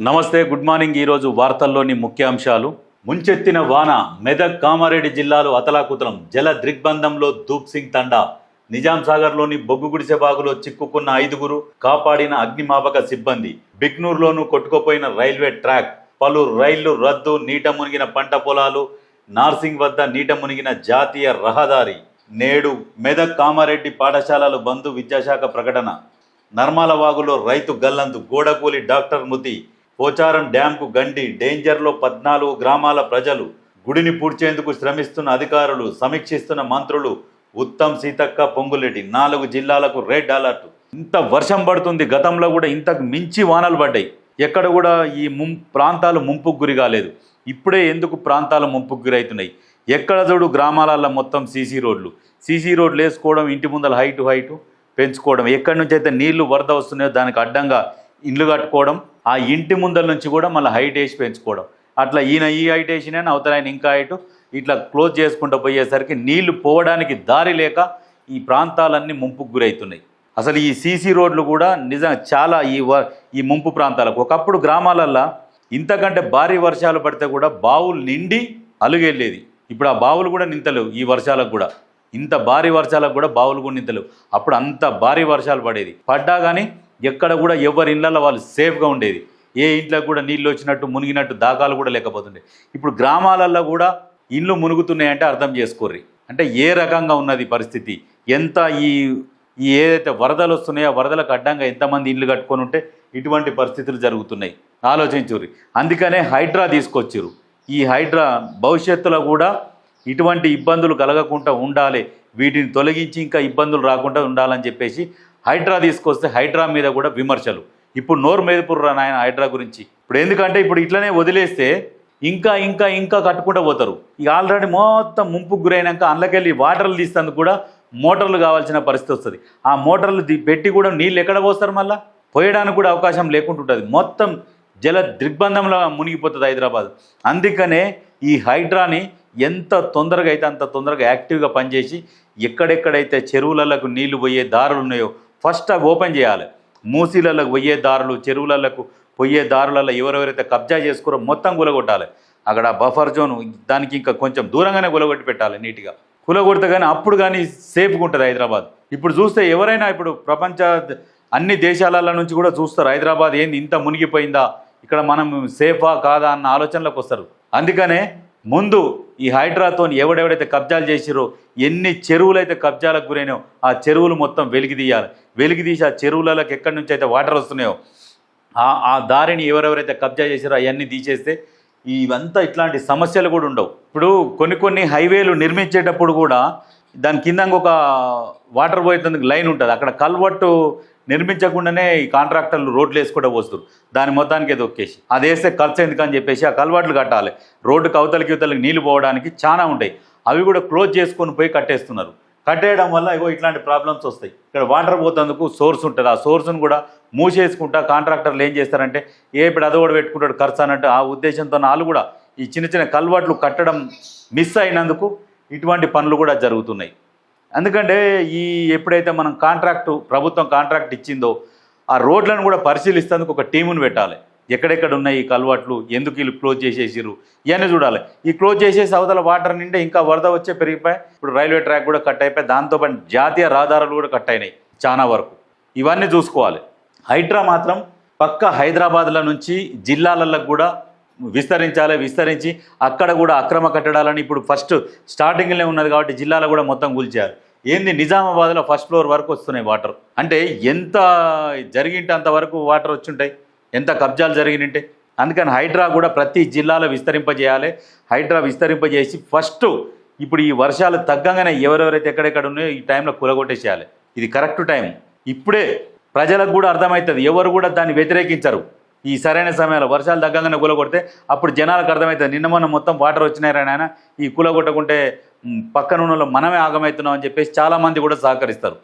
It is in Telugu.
నమస్తే గుడ్ మార్నింగ్. ఈరోజు వార్తల్లోని ముఖ్యాంశాలు. ముంచెత్తిన వాన మెదక్ కామారెడ్డి జిల్లాలో అతలాకుతలం. జల దిగ్బంధంలో దూప్ సింగ్ తండా. నిజాం సాగర్లోని బొగ్గు గుడిసె బాగులో చిక్కుకున్న ఐదుగురు కాపాడిన అగ్నిమాపక సిబ్బంది. బిగ్నూర్లోనూ కొట్టుకుపోయిన రైల్వే ట్రాక్. పలు రైళ్ళు రద్దు నీట మునిగిన పంట పొలాలు. నార్సింగ్ వద్ద నీట మునిగిన జాతీయ రహదారి. నేడు మెదక్ కామారెడ్డి పాఠశాలలు బంధు విద్యాశాఖ ప్రకటన. నర్మాల వాగులో రైతు గల్లంతు గోడకూలి డాక్టర్ మృతి. పోచారం డ్యాంకు గండి డేంజర్లో పద్నాలుగు గ్రామాల ప్రజలు గుడిని పూడ్చేందుకు శ్రమిస్తున్న అధికారులు సమీక్షిస్తున్న మంత్రులు ఉత్తమ్ సీతక్క పొంగులెడ్డి నాలుగు జిల్లాలకు రెడ్ అలర్ట్. ఇంత వర్షం పడుతుంది గతంలో కూడా ఇంతకు మించి వానలు పడ్డాయి. ఎక్కడ కూడా ఈ ముం ప్రాంతాలు ముంపుకు గురి కాలేదు. ఇప్పుడే ఎందుకు ప్రాంతాలు ముంపుకు గురి అవుతున్నాయి? ఎక్కడ చూడు గ్రామాలలో మొత్తం సీసీ రోడ్లు. సీసీ రోడ్లు వేసుకోవడం ఇంటి ముందర హైటు హైటు పెంచుకోవడం. ఎక్కడి నుంచి అయితే నీళ్ళు వరద వస్తున్నాయో దానికి అడ్డంగా ఇండ్లు కట్టుకోవడం ఆ ఇంటి ముందర నుంచి కూడా మళ్ళీ హైట్ వేసి పెంచుకోవడం. అట్లా ఈయన ఈ హైట్ వేసిన అవతల ఆయన ఇంకా హైట్ ఇట్లా క్లోజ్ చేసుకుంటూ పోయేసరికి నీళ్ళు పోవడానికి దారి లేక ఈ ప్రాంతాలన్నీ ముంపుకు గురవుతున్నాయి అసలు ఈ సీసీ రోడ్లు కూడా నిజంగా చాలా ఈ వ- ఈ ముంపు ప్రాంతాలకు. ఒకప్పుడు గ్రామాలల్లో ఇంతకంటే భారీ వర్షాలు పడితే కూడా బావులు నిండి అలుగెళ్ళేది. ఇప్పుడు ఆ బావులు కూడా నింతలేవు ఈ వర్షాలకు కూడా. ఇంత భారీ వర్షాలకు కూడా బావులు కూడా నింతలేవు. అప్పుడు అంత భారీ వర్షాలు పడేది. పడ్డా కానీ ఎక్కడ కూడా ఎవరి ఇళ్ళల్లో వాళ్ళు సేఫ్గా ఉండేది. ఏ ఇంట్లో కూడా నీళ్ళు వచ్చినట్టు మునిగినట్టు దాఖలు కూడా లేకపోతుండే. ఇప్పుడు గ్రామాలల్లో కూడా ఇండ్లు మునుగుతున్నాయంటే అర్థం చేసుకోర్రి. అంటే ఏ రకంగా ఉన్నది పరిస్థితి? ఎంత ఈ ఈ ఏదైతే వరదలు వస్తున్నాయో వరదలకు అడ్డంగా ఎంతమంది ఇండ్లు కట్టుకొని ఉంటే ఇటువంటి పరిస్థితులు జరుగుతున్నాయి. ఆలోచించుర్రి. అందుకనే హైడ్రా తీసుకొచ్చారు ఈ హైడ్రా భవిష్యత్తులో కూడా ఇటువంటి ఇబ్బందులు కలగకుండా ఉండాలి. వీటిని తొలగించి ఇంకా ఇబ్బందులు రాకుండా ఉండాలని చెప్పేసి హైడ్రా తీసుకొస్తే హైడ్రా మీద కూడా విమర్శలు. ఇప్పుడు నోరు మేదపుర్రా నాయన హైడ్రా గురించి. ఇప్పుడు ఎందుకంటే ఇప్పుడు ఇట్లనే వదిలేస్తే ఇంకా ఇంకా ఇంకా కట్టుకుంటూ పోతారు. ఇక ఆల్రెడీ మొత్తం ముంపుకు గురైనాక అందులోకెళ్ళి వాటర్లు తీసేందుకు కూడా మోటార్లు కావాల్సిన పరిస్థితి వస్తుంది. ఆ మోటార్లు పెట్టి కూడా నీళ్ళు ఎక్కడ పోస్తారు మళ్ళా? పోయడానికి కూడా అవకాశం లేకుండా ఉంటుంది. మొత్తం జల దిగ్బంధంలో మునిగిపోతుంది హైదరాబాద్. అందుకనే ఈ హైడ్రాని ఎంత తొందరగా అయితే అంత తొందరగా యాక్టివ్గా పనిచేసి ఎక్కడెక్కడైతే చెరువులకు నీళ్ళు పోయే దారులు ఉన్నాయో ఫస్ట్ అవి ఓపెన్ చేయాలి. మూసీలకు పోయే దారులు చెరువులకు పోయే దారులలో ఎవరెవరైతే కబ్జా చేసుకురో మొత్తం కూలగొట్టాలి అక్కడ బఫర్ జోన్ దానికి ఇంకా కొంచెం దూరంగానే కూలగొట్టి పెట్టాలి నీట్గా. కూలగొడితే కానీ అప్పుడు కానీ సేఫ్గా ఉంటుంది హైదరాబాద్. ఇప్పుడు చూస్తే ఎవరైనా ఇప్పుడు ప్రపంచ అన్ని దేశాల నుంచి కూడా చూస్తారు హైదరాబాద్ ఏంది ఇంత మునిగిపోయిందా? ఇక్కడ మనం సేఫా కాదా అన్న ఆలోచనలకు వస్తారు. అందుకనే ముందు ఈ హైడ్రాతో ఎవడెవడైతే కబ్జాలు చేసిరో ఎన్ని చెరువులు అయితే కబ్జాలకు గురైనాయో ఆ చెరువులు మొత్తం వెలికి తీయాలి వెలికి తీసి ఆ చెరువులలోకి ఎక్కడి నుంచి అయితే వాటర్ వస్తున్నాయో ఆ ఆ దారిని ఎవరెవరైతే కబ్జా చేశారో అవన్నీ తీసేస్తే ఇవంతా ఇట్లాంటి సమస్యలు కూడా ఉండవు. ఇప్పుడు కొన్ని కొన్ని హైవేలు నిర్మించేటప్పుడు కూడా దాని కింద ఒక వాటర్ పోయేందుకు లైన్ ఉంటుంది. అక్కడ కల్వట్టు నిర్మించకుండానే ఈ కాంట్రాక్టర్లు రోడ్లు వేసుకుంటూ వస్తారు దాని మొత్తానికి ఏదో ఒక్కేసి. అది వేస్తే ఖర్చు ఎందుకని చెప్పేసి ఆ కలవాట్లు కట్టాలి. రోడ్డుకి అవతలకి ఇవతలకి నీళ్ళు పోవడానికి చాలా ఉంటాయి. అవి కూడా క్లోజ్ చేసుకొని పోయి కట్టేస్తున్నారు. కట్టేయడం వల్ల ఇగో ఇట్లాంటి ప్రాబ్లమ్స్ వస్తాయి. ఇక్కడ వాటర్ పోతందుకు సోర్స్ ఉంటుంది. ఆ సోర్స్ను కూడా మూసేసుకుంటా కాంట్రాక్టర్లు ఏం చేస్తారంటే ఏ ఇప్పుడు అది కూడా పెట్టుకుంటాడు ఖర్చు అన్నట్టు ఆ ఉద్దేశంతో వాళ్ళు కూడా ఈ చిన్న చిన్న కల్వాట్లు కట్టడం మిస్ అయినందుకు ఇటువంటి పనులు కూడా జరుగుతున్నాయి. ఎందుకంటే ఈ ఎప్పుడైతే మనం కాంట్రాక్టు ప్రభుత్వం కాంట్రాక్ట్ ఇచ్చిందో ఆ రోడ్లను కూడా పరిశీలిస్తేందుకు ఒక టీమును పెట్టాలి. ఎక్కడెక్కడ ఉన్నాయి ఈ కల్వర్ట్లు ఎందుకు వీళ్ళు క్లోజ్ చేసేసిర్రు ఇవన్నీ చూడాలి. ఈ క్లోజ్ చేసేసి అవతల వాటర్ నిండే ఇంకా వరద వచ్చే పెరిగిపోయి ఇప్పుడు రైల్వే ట్రాక్ కూడా కట్ అయిపోయి దాంతోపాటు జాతీయ రహదారులు కూడా కట్ అయినాయి చాలా వరకు. ఇవన్నీ చూసుకోవాలి. హైడ్రా మాత్రం పక్క హైదరాబాద్ల నుంచి జిల్లాలలో కూడా విస్తరించాలి విస్తరించి అక్కడ కూడా అక్రమ కట్టడాలని ఇప్పుడు ఫస్ట్ స్టార్టింగ్లో ఉన్నది కాబట్టి జిల్లాలో కూడా మొత్తం కూల్చారు ఏంది? నిజామాబాద్లో ఫస్ట్ ఫ్లోర్ వరకు వస్తున్నాయి వాటర్. అంటే ఎంత జరిగింటే అంతవరకు వాటర్ వచ్చుంటాయి? ఎంత కబ్జాలు జరిగినంటే? అందుకని హైడ్రా కూడా ప్రతి జిల్లాలో విస్తరింపజేయాలి. హైడ్రా విస్తరింపజేసి ఫస్ట్ ఇప్పుడు ఈ వర్షాలు తగ్గంగానే ఎవరెవరైతే ఎక్కడెక్కడ ఉన్నాయో ఈ టైంలో కూలగొట్టేసేయాలి. ఇది కరెక్ట్ టైం ఇప్పుడే ప్రజలకు కూడా అర్థమవుతుంది. ఎవరు కూడా దాన్ని వ్యతిరేకించరు. ఈ సరైన సమయంలో వర్షాలు తగ్గగానే కూలగొడితే అప్పుడు జనాలకు అర్థమవుతుంది నిన్న మొన్న మొత్తం వాటర్ వచ్చినాయి నాయన ఈ కూలగొట్టకుంటే పక్కన ఉన్న మనమే ఆగమవుతున్నాం అని చెప్పేసి చాలామంది కూడా సహకరిస్తారు.